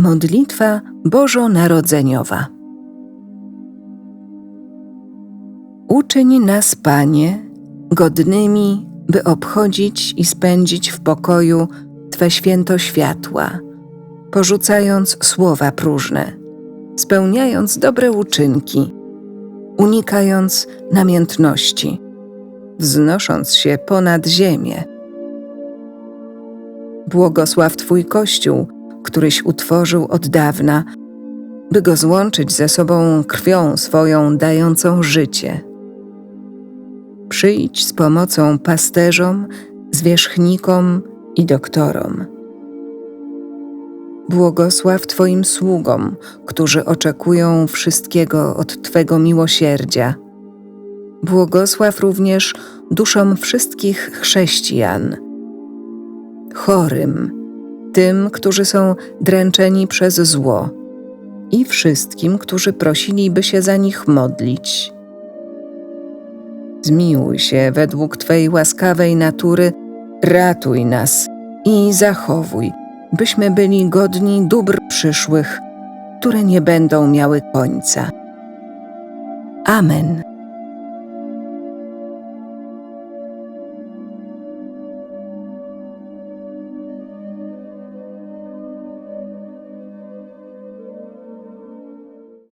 Modlitwa Bożonarodzeniowa. Uczyń nas, Panie, godnymi, by obchodzić i spędzić w pokoju Twe święto światła, porzucając słowa próżne, spełniając dobre uczynki, unikając namiętności, wznosząc się ponad ziemię. Błogosław Twój Kościół, któryś utworzył od dawna, by go złączyć ze sobą krwią swoją dającą życie. Przyjdź z pomocą pasterzom, zwierzchnikom i doktorom. Błogosław Twoim sługom, którzy oczekują wszystkiego od Twego miłosierdzia. Błogosław również duszom wszystkich chrześcijan, chorym, tym, którzy są dręczeni przez zło i wszystkim, którzy prosili, by się za nich modlić. Zmiłuj się według Twej łaskawej natury, ratuj nas i zachowuj, byśmy byli godni dóbr przyszłych, które nie będą miały końca. Amen.